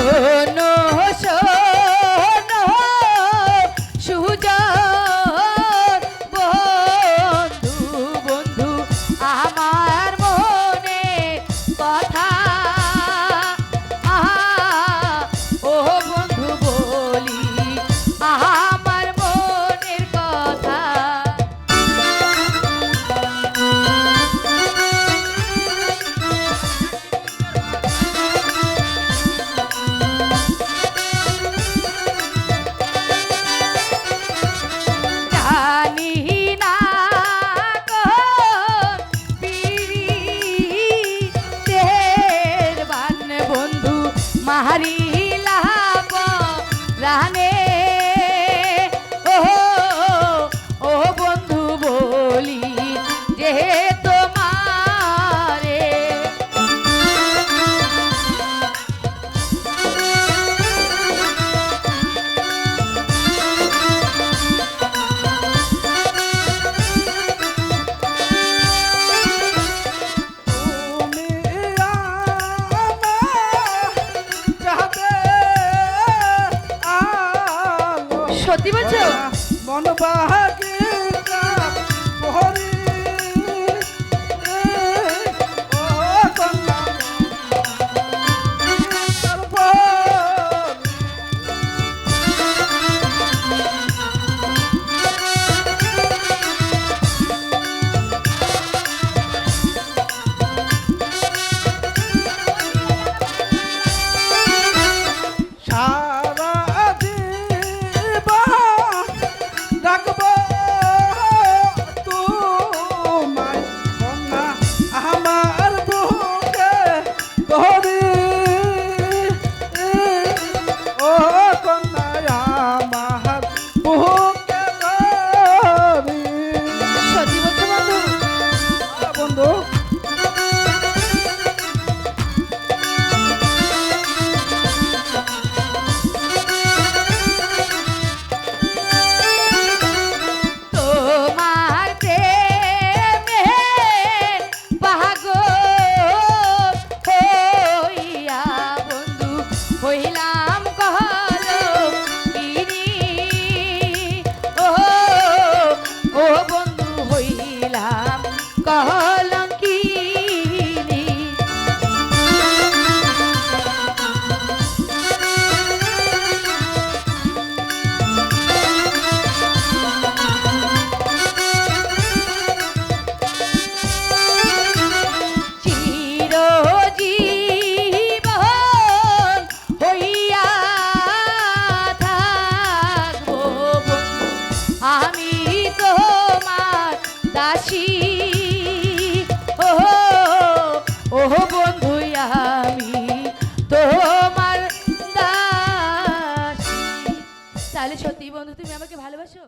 শোনো শোনো সুজা হারি লাহাব রানে সত্যি বলছো? মন হইলাম কলঙ্কিনী ভালোবাসি ওহো ওহো বন্ধু আমি তোমার দাসী। তাহলে সত্যি বন্ধু তুমি আমাকে ভালোবাসো?